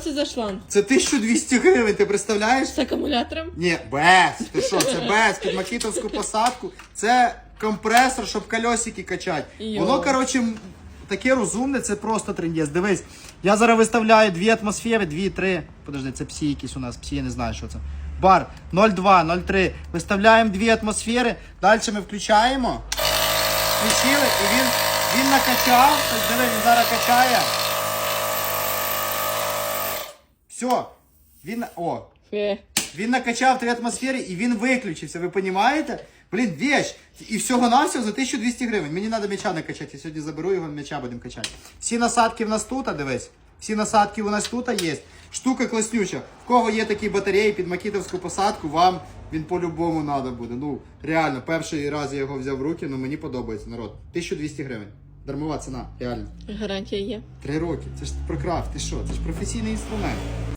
Що це за шланг? Це 1200 гривень, ти представляєш? З акумулятором? Ні, без. Ти що, це без під макітовську посадку. Це компресор, щоб колесики качати. Йо. Воно, коротше, таке розумне, це просто трендець. Дивись, я зараз виставляю дві атмосфери, дві, три. Подожди, це псі якісь у нас, псі, я не знаю, що це. Бар 0,2, 0,3. Виставляємо дві атмосфери, далі ми включаємо. Включили, і він, він накачав. Ось диви, він зараз качає. Все. Він. О, Фе. він накачав три атмосфери і він виключився. Ви розумієте? Блін, вещь. І всього навсього за 1200 гривень. Мені треба м'яча накачати. Я сьогодні заберу його, м'яча будемо качати. Всі насадки в нас тут, а дивись. Всі насадки у нас тут є. Штука класнюча. В кого є такі батареї під макітовську посадку, вам він по-любому треба буде. Ну, реально, перший раз я його взяв в руки, ну мені подобається народ. 1200 гривень. Дармова ціна, реально. Гарантія є. Три роки. Це ж про крафт, ти що? Це ж професійний інструмент.